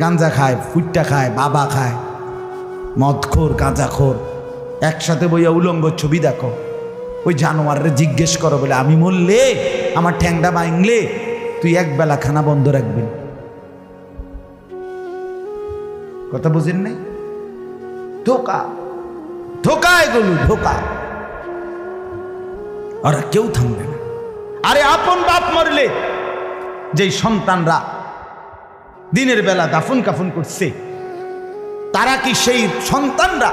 গাঞ্জা খায় ফুটটা খায়, বাবা খায়। মদখোর, গাঁজাখোর। একসাথে বইয়া উলঙ্গ ছবি দেখো। ওই জানোয়ারের জিজ্ঞেস করো বলে, আমি মরলে? আমার ঠ্যাংটা ভাঙলে? তুই এক বেলা খানা বন্ধ রাখবি। কথা বুঝেন নাই? ধোকা। ধোকা এগুলো, ধোকা। ওরা কেউ থামবে না। আরে আপন বাপ মরলে, যেই সন্তানরা দিনের বেলা দাফন কাফন করছে। তারা কি সেই সন্তানরা?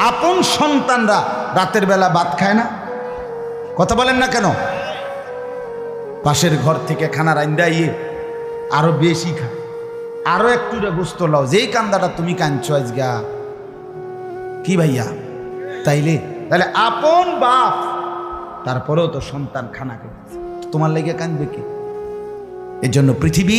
আপন সন্তানরা রাতের বেলা ভাত খায় না? কথা বলেন না কেন? পাশের ঘর থেকে খানা রান্দা ইয়ে আরও বেশি খায়। আরও একটু গোস্ত লও। যেই কান্দাটা তুমি কাঁদছো আজগা কি ভাইয়া? তাইলে? তাহলে আপন বাপ, তারপরেও তো সন্তান খানা খেতেছে। তোমার লেগে কাঁদবে কি? এর জন্য পৃথিবী